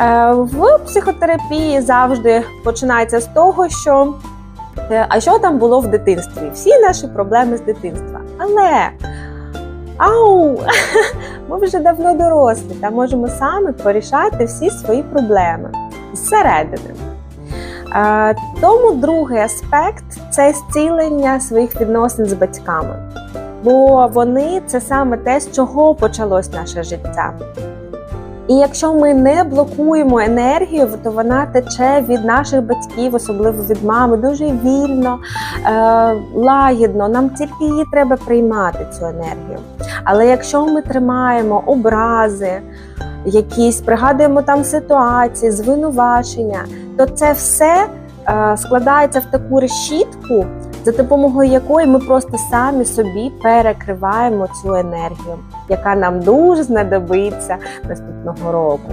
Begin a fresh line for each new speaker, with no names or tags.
Е, В психотерапії завжди починається з того, що е, а що там було в дитинстві? Всі наші проблеми з дитинства. Але ау, ми вже давно дорослі та можемо самі порішати всі свої проблеми зсередини. Е, Тому другий аспект це зцілення своїх відносин з батьками. Бо вони це саме те, з чого почалось наше життя. І якщо ми не блокуємо енергію, то вона тече від наших батьків, особливо від мами, дуже вільно, е, лагідно. Нам тільки її треба приймати цю енергію. Але якщо ми тримаємо образи, якісь пригадуємо там ситуації, звинувачення, то це все е, складається в таку решітку, за допомогою якої ми просто самі собі перекриваємо цю енергію, яка нам дуже знадобиться наступного року.